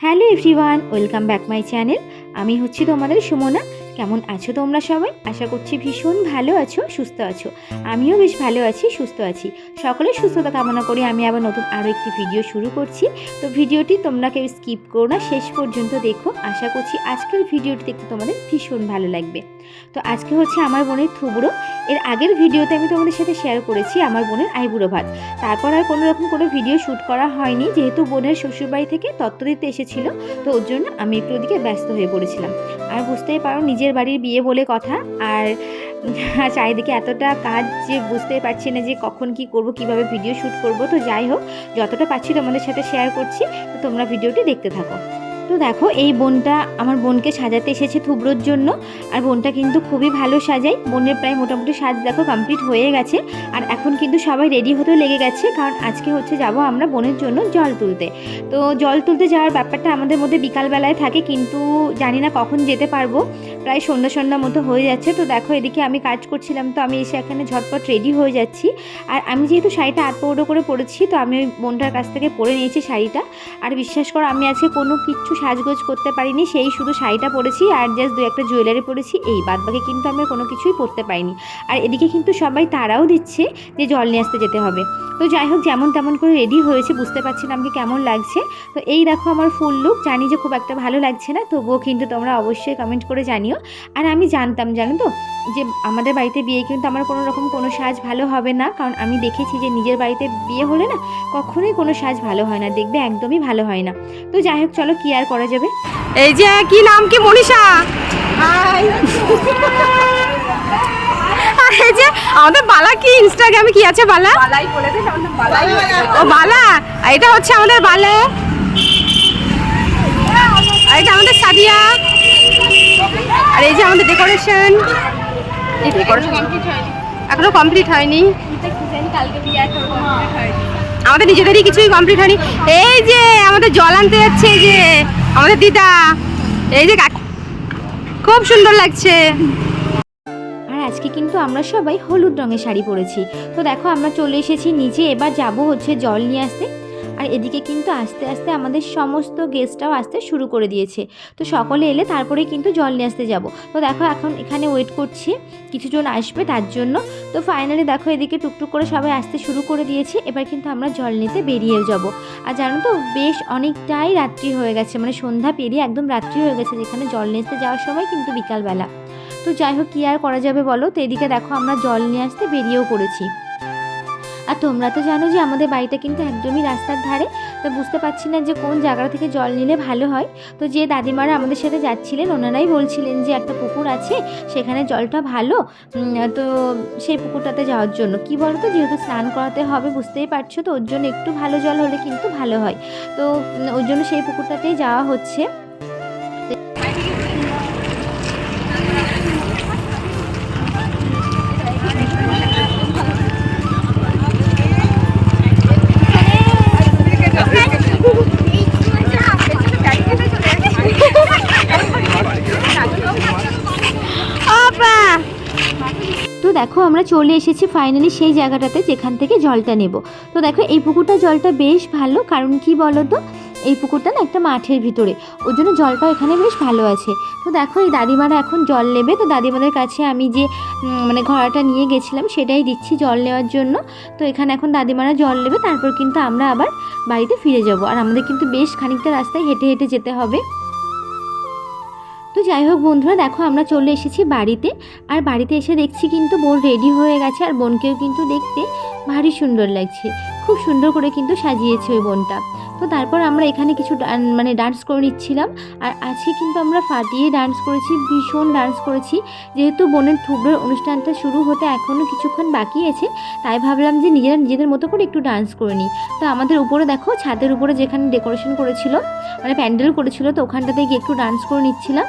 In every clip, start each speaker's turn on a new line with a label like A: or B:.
A: Hello everyone, welcome back my channel. আমি হচ্ছি তোমাদের সুমনা। কেমন আছো তোমরা সবাই? আশা করছি ভীষণ ভালো আছো, সুস্থ আছো। আমিও বেশ ভালো আছি, সুস্থ আছি। সকলের সুস্থতা কামনা করি আমি আবার নতুন আরও একটি ভিডিও শুরু করছি। তো ভিডিওটি তোমরা কেউ স্কিপ করো না, শেষ পর্যন্ত দেখো। আশা করছি আজকের ভিডিওটি দেখতে তোমাদের ভীষণ ভালো লাগবে। তো আজকে হচ্ছে আমার বোনের থুবড়ো। এর আগের ভিডিওতে আমি তোমাদের সাথে শেয়ার করেছি আমার বোনের আইবুড়ো ভাত। তারপর আর কোনো রকম কোনো ভিডিও শ্যুট করা হয়নি, যেহেতু বোনের শ্বশুরবাড়ি থেকে তত্ত্ব দিতে এসেছিল, তো ওর জন্য আমি একটু ওদিকে ব্যস্ত হয়ে পড়েছিলাম। আর বুঝতেই পারো, নিজের বাড়ির বিয়ে বলে কথা, আর চারিদিকে এতটা কাজ যে বুঝতেই পারছি না যে কখন কি করব, কীভাবে ভিডিও শ্যুট করব। তো যাই হোক, যতটা পাচ্ছি তোমাদের সাথে শেয়ার করছি, তো তোমরা ভিডিওটি দেখতে থাকো। তো দেখো, এই বোনটা আমার বোনকে সাজাতে এসেছে থুবড়োর জন্য। আর বোনটা কিন্তু খুবই ভালো সাজায়। বোনের প্রায় মোটামুটি সাজ দেখো কমপ্লিট হয়ে গেছে। আর এখন কিন্তু সবাই রেডি হতেও লেগে গেছে, কারণ আজকে হচ্ছে যাব আমরা বোনের জন্য জল তুলতে। তো জল তুলতে যাওয়ার ব্যাপারটা আমাদের মধ্যে বিকালবেলায় থাকে, কিন্তু জানি না কখন যেতে পারব। প্রায় সন্ধ্যা সন্ধ্যা মতো হয়ে যাচ্ছে। তো দেখো, এদিকে আমি কাজ করছিলাম, তো আমি এসে এখানে ঝটপট রেডি হয়ে যাচ্ছি। আর আমি যেহেতু শাড়িটা আট আটপৌডো করে পরেছি, তো আমি ওই বোনটার কাছ থেকে পরে নিয়েছি শাড়িটা। আর বিশ্বাস করো, আমি আজকে কোনো কিচ্ছু সাজগোজ করতে পারিনি, সেই শুধু শাড়িটা পরেছি আর জাস্ট দু একটা জুয়েলারি পরেছি, এই বাদ বাকি কিন্তু আমি কোনো কিছুই পরতে পারিনি। আর এদিকে কিন্তু সবাই তারাও দিচ্ছে যে জল নিয়ে আসতে যেতে হবে। তো যাই হোক, যেমন তেমন করে রেডি হয়েছে, বুঝতে পারছি না আমাকে কেমন লাগছে। তো এই দেখো আমার ফুল লুক জানি যে খুব একটা ভালো লাগছে না, তবুও কিন্তু তোমরা অবশ্যই কমেন্ট করে জানিও। আর আমি জানতাম, জানো তো, যে আমাদের বাড়িতে বিয়ে কিন্তু আমার কোনো রকম কোনো সাজ ভালো হবে না, কারণ আমি দেখেছি যে নিজের বাড়িতে বিয়ে হলে না, কখনোই কোনো সাজ ভালো হয় না, দেখবে একদমই ভালো হয় না। তো যাই হোক, চলো কি আর করা যাবে?
B: এই যে কি নাম কি মনীষা? আর এই যে আমাদের বালা কি ইনস্টাগ্রামে কি আছে বালা? ও বালা এটা হচ্ছে আমাদের বালা। আর এটা আমাদের সাদিয়া। আর এই যে আমাদের ডেকোরেশন এখনও কমপ্লিট হয়নি। আমাদের নিজেদেরই কিছুই কমপ্লিট হয়নি। এই যে আমাদের জল আনতে যাচ্ছে, এই যে আমাদের দিদা, এই যে খুব সুন্দর লাগছে।
A: আজকে কিন্তু আমরা সবাই হলুদ রঙের শাড়ি পরেছি। তো দেখো, আমরা চলে এসেছি নিচে, এবার যাব হচ্ছে জল নিয়ে আসতে। আর এদিকে কিন্তু আস্তে আস্তে আমাদের সমস্ত গেস্টরাও আসতে শুরু করে দিয়েছে। তো সকলে এলে তারপরে কিন্তু জল নিয়ে আসতে যাব। তো দেখো এখন এখানে ওয়েট করছি, কিছুজন আসবে তার জন্য। তো ফাইনালি দেখো এদিকে টুকটুক করে সবাই আসতে শুরু করে দিয়েছে, এবার কিন্তু আমরা জল নিতে বেরিয়ে যাব। আর জানো তো বেশ অনেকটাই রাত্রি হয়ে গেছে মানে সন্ধ্যা পেরিয়ে একদম রাত্রি হয়ে গেছে যেখানে জল নিতে যাওয়ার সময় কিন্তু বিকালবেলা। তো যাই হোক কী আর করা যাবে বলো? তো এদিকে দেখো আমরা জল নিয়ে আসতে বেরিয়েও পড়েছি। আর তোমরা তো জানো যে আমাদের বাড়িটা কিন্তু একদমই রাস্তার ধারে, তো বুঝতে পারছি না যে কোন জায়গা থেকে জল নিলে ভালো হয়। তো যে দাদিমারা আমাদের সাথে যাচ্ছিলেন, ওনারাই বলছিলেন যে একটা পুকুর আছে, সেখানে জলটা ভালো তো সেই পুকুরটাতে যাওয়ার জন্য। কি বলো তো যেহেতু স্নান করাতে হবে, বুঝতেই পারছ তো, ওর জন্য একটু ভালো জল হলে কিন্তু ভালো হয়। তো ওর জন্য সেই পুকুরটাতেই যাওয়া হচ্ছে। আমরা চলে এসেছি ফাইনালি সেই জায়গাটাতে যেখান থেকে জলটা নেব। তো দেখো, এই পুকুরটা জলটা বেশ ভালো। কারণ কি বলো তো এই পুকুরটা না একটা মাঠের ভিতরে। ওর জন্য জলটা এখানে বেশ ভালো আছে। তো দেখো, এই দাদিমারা এখন জল নেবে। তো দাদিমাদের কাছে আমি যে মানে ঘোড়াটা নিয়ে গেছিলাম, সেটাই দিচ্ছি জল নেওয়ার জন্য। তো এখানে এখন দাদিমারা জল নেবে। তারপর কিন্তু আমরা আবার বাড়িতে ফিরে যাব। আর আমাদের কিন্তু বেশ খানিকটা রাস্তায় হেঁটে হেঁটে যেতে হবে। তো যাই হোক বন্ধুরা, দেখো আমরা চলে এসেছি বাড়িতে। আর বাড়িতে এসে দেখছি কিন্তু বোন রেডি হয়ে গেছে, আর বোনকেও কিন্তু দেখতে ভারী সুন্দর লাগছে। খুব সুন্দর করে কিন্তু সাজিয়েছে ওই বোনটা। তো তারপর আমরা এখানে কিছু মানে ডান্স করে নিচ্ছিলাম। আর আজকে কিন্তু আমরা ফাটিয়ে ডান্স করেছি, ভীষণ ডান্স করেছি। যেহেতু বোনের থুবড়োর অনুষ্ঠানটা শুরু হতে এখনও কিছুক্ষণ বাকি আছে, তাই ভাবলাম যে নিজেরা নিজেদের মতো করে একটু ডান্স করে নিই। তো আমাদের উপরে দেখো, ছাদের উপরে যেখানে ডেকোরেশন করেছিল মানে প্যান্ডেল করেছিল, তো ওখানটাতে গিয়ে একটু ডান্স করে নিচ্ছিলাম।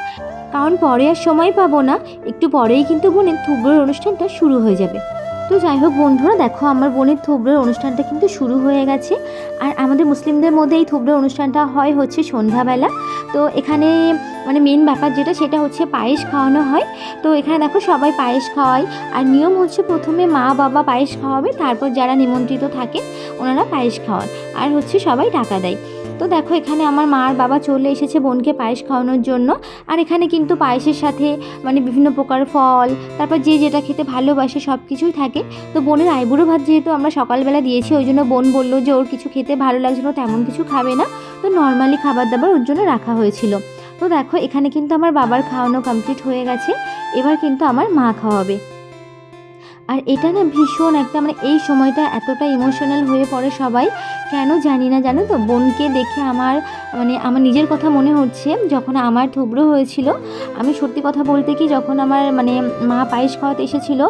A: কারণ পরে আর সময় পাবো না, একটু পরেই কিন্তু বোনের থুবড়োর অনুষ্ঠানটা শুরু হয়ে যাবে। তো যাই হোক বন্ধুরা, দেখো আমার বোনের থুবড়োর অনুষ্ঠানটা কিন্তু শুরু হয়ে গেছে। আর আমাদের মুসলিমদের মধ্যে এই থুবড়োর অনুষ্ঠানটা হয় হচ্ছে সন্ধ্যাবেলা। তো এখানে মানে মেন ব্যাপার যেটা, সেটা হচ্ছে পায়েস খাওয়ানো হয়। তো এখানে দেখো সবাই পায়েস খাওয়ায়। আর নিয়ম হচ্ছে প্রথমে মা, বাবা পায়েস খাওয়াবে, তারপর যারা নিমন্ত্রিত থাকেন ওনারা পায়েস খাওয়ান। আর হচ্ছে সবাই টাকা দেয়। তো দেখো, এখানে আমার মা আর বাবা চলে এসেছে বোনকে পায়েস খাওয়ানোর জন্য। আর এখানে কিন্তু পায়েসের সাথে মানে বিভিন্ন প্রকার ফল, তারপর যে যেটা খেতে ভালোবাসে সব কিছুই থাকে। তো বোনের আইবুড়ো ভাত যেহেতু আমরা সকালবেলা দিয়েছি, ওই জন্য বোন বলল যে ওর কিছু খেতে ভালো লাগছিল, তেমন কিছু খাবে না। তো নর্মালি খাবার দাবার ওর জন্য রাখা হয়েছিল। তো দেখো, এখানে কিন্তু আমার বাবার খাওয়ানো কমপ্লিট হয়ে গেছে। এবার কিন্তু আমার মা খাওয়াবে। আর এটা না ভীষণ একটা মানে এই সময়টা এতটা ইমোশনাল হয়ে পড়ে সবাই কেন জানি না জানো তো? বোনকে দেখে আমার মানে আমার নিজের কথা মনে হচ্ছে, যখন আমার থুবড়ো হয়েছিল। আমি সত্যি কথা বলতে কি, যখন আমার মানে মা পায়েস খাওয়াতে এসেছিল,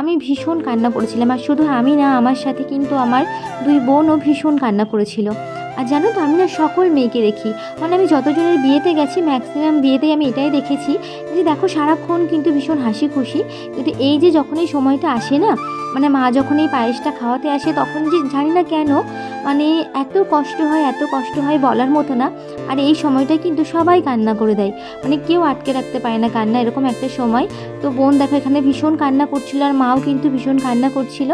A: আমি ভীষণ কান্না করেছিলাম। আর শুধু আমি না, আমার সাথে কিন্তু আমার দুই বোনও ভীষণ কান্না করেছিল। আর জানো তো, আমি না সকল মেয়েকে দেখি। মানে আমি যতজনের বিয়েতে গেছি ম্যাক্সিমাম বিয়েতেই আমি এটাই দেখেছি যে দেখো, সারাক্ষণ কিন্তু ভীষণ হাসি খুশি কিন্তু এই যে যখন এই সময়টা আসে না মানে মা যখন এই পায়েসটা খাওয়াতে আসে, তখন যে জানি না কেন মানে এত কষ্ট হয়, এত কষ্ট হয় বলার মতো না। আর এই সময়টা কিন্তু সবাই কান্না করে দেয়। মানে কেউ আটকে রাখতে পারে না কান্না, এরকম একটা সময়। তো বোন দেখো, এখানে ভীষণ কান্না করছিল আর মাও কিন্তু ভীষণ কান্না করছিল।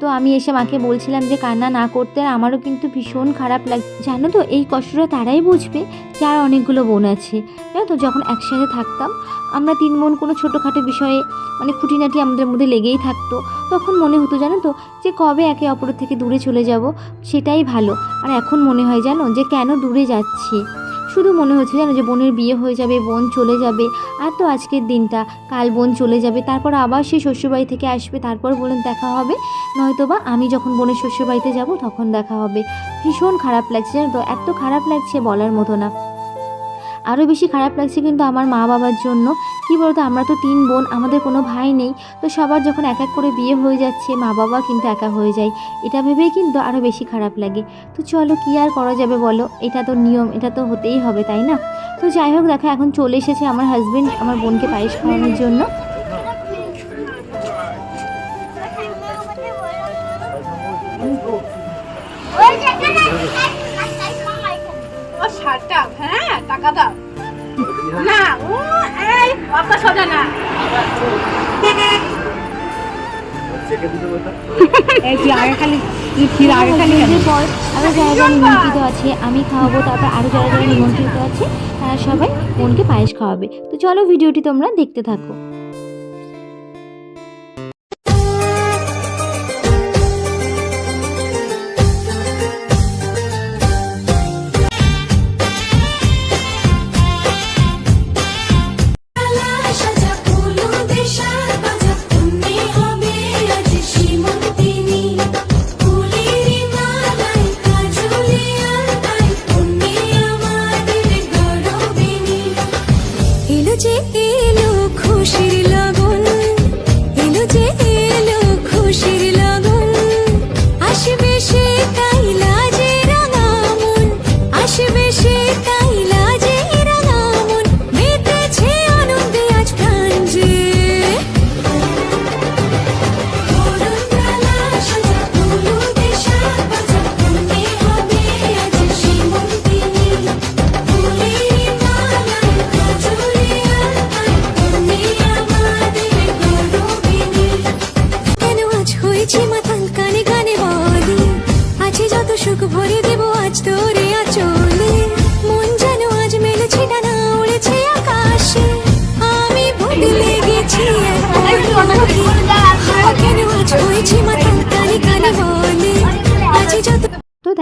A: তো আমি এসে মাকে বলছিলাম যে কান্না না করতে আমারও কিন্তু ভীষণ খারাপ লাগে, জানো তো, এই কষ্টটা তারাই বুঝবে যার অনেকগুলো বোন আছে। জানো তো, যখন একসাথে থাকতাম, আমরা তিন বোন কোনো ছোটোখাটো বিষয়ে মানে খুঁটিনাটি আমাদের মধ্যে লেগেই থাকতো। তখন মনে হতো, জানো তো, যে কবে একে অপরের থেকে দূরে চলে যাব, সেটাই ভালো। আর এখন মনে হয়, জানো, যে কেন দূরে যাচ্ছি? শুধু মনে হচ্ছে জানো যে বোনের বিয়ে হয়ে যাবে, বোন চলে যাবে। আর তো আজকের দিনটা, কাল বোন চলে যাবে, তারপর আবার সেই শ্বশুরবাড়ি থেকে আসবে, তারপর বলেন দেখা হবে। নয়তো বা আমি যখন বোনের শ্বশুরবাড়িতে যাব, তখন দেখা হবে। ভীষণ খারাপ লাগছে জানো তো, এত খারাপ লাগছে বলার মতো না। আরও বেশি খারাপ লাগছে কিন্তু আমার মা বাবার জন্য। কি বলতো, আমরা তো তিন বোন, আমাদের কোনো ভাই নেই। তো সবার যখন এক এক করে বিয়ে হয়ে যাচ্ছে মা বাবা কিন্তু একা হয়ে যায়। এটা ভেবেই কিন্তু আরও বেশি খারাপ লাগে। তো চলো, কী আর করা যাবে বলো? এটা তো নিয়ম, এটা তো হতেই হবে, তাই না? তো যাই হোক, দেখো, এখন চলে এসেছে আমার হাজব্যান্ড আমার বোনকে পায়েস খাওয়ানোর জন্য।
B: হ্যাঁ টাকা দাও। না ও এই বাবা সোজা না। এই তুই আগে খালি তুই আগে খালি
A: পর আরও যারা যারা নিমন্ত্রিত আছে আমি খাওয়াবো তারপর আরও যারা যারা নিমন্ত্রিত আছে তারা সবাই বোনকে পায়েস খাওয়াবে। তো চলো ভিডিওটি তোমরা দেখতে থাকো।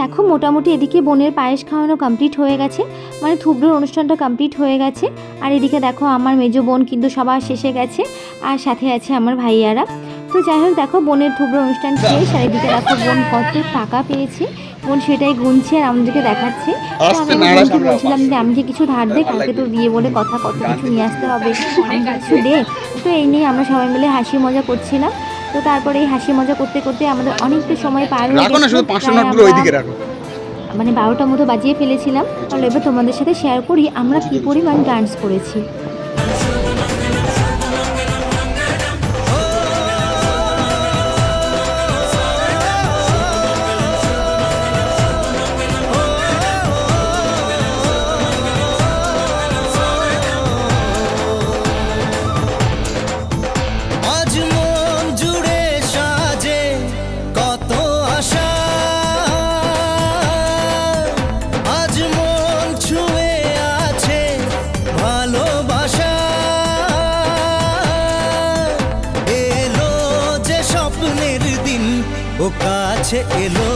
A: দেখো মোটামুটি এদিকে বোনের পায়েস খাওয়ানো কমপ্লিট হয়ে গেছে মানে থুবড়োর অনুষ্ঠানটা কমপ্লিট হয়ে গেছে। আর এদিকে দেখো আমার মেজো বোন কিন্তু সবার শেষে গেছে আর সাথে আছে আমার ভাইয়ারা। তো যাই হোক দেখো বোনের থুবড়োর অনুষ্ঠান শেষ আর এদিকে দেখো বোন কত টাকা পেয়েছে বোন সেটাই গুনছে আর আমাদেরকে দেখাচ্ছে। তো আমি বোনকে বলছিলাম যে আমি যে কিছু ধার দে কালকে তো বিয়ে বলে কথা কত কিছু নিয়ে আসতে হবে কিছু দে। তো এই নিয়ে আমরা সবাই মিলে হাসি মজা করছিলাম। তো তারপরে এই হাসি মজা করতে করতে আমাদের অনেকটা সময় পার হয়ে
C: রাখো না। শুধু পাঁচশো
A: প্রায়
C: নোটগুলো ওইদিকে রাখো।
A: মানে বারোটার মতো বাজিয়ে ফেলেছিলাম। তাহলে এবার তোমাদের সাথে শেয়ার করি আমরা কি পরিমাণ ডান্স করেছি।
D: কাছে এলো।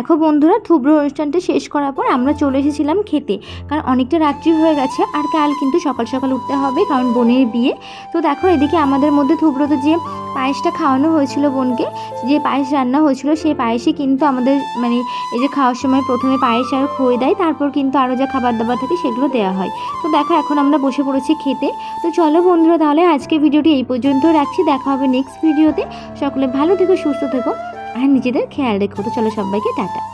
A: দেখো বন্ধুরা থুবড়ো অনুষ্ঠানটা শেষ করার পর আমরা চলে এসেছিলাম খেতে। কারণ অনেকটা রাত্রি হয়ে গেছে, আর কাল কিন্তু সকাল সকাল উঠতে হবে, কারণ বোনের বিয়ে। তো দেখো এদিকে আমাদের মধ্যে থুবড়োতে যে পায়েসটা খাওয়ানো হয়েছিল বোনকে, যে পায়েস রান্না হয়েছিল, সেই পায়েসই কিন্তু আমাদের মানে এই যে খাওয়ার সময় প্রথমে পায়েস আর খই দেয়, তারপর কিন্তু আরও যা খাবার দাবার থাকে সেগুলো দেওয়া হয়। তো দেখো এখন আমরা বসে পড়েছি খেতে। তো চলো বন্ধুরা, তাহলে আজকে ভিডিওটি এই পর্যন্ত রাখছি, দেখা হবে নেক্সট ভিডিওতে সকলে ভালো থেকো, সুস্থ থেকো। আর নিজেদের খেয়াল রেখো। তো চলো সবাইকে টাটা।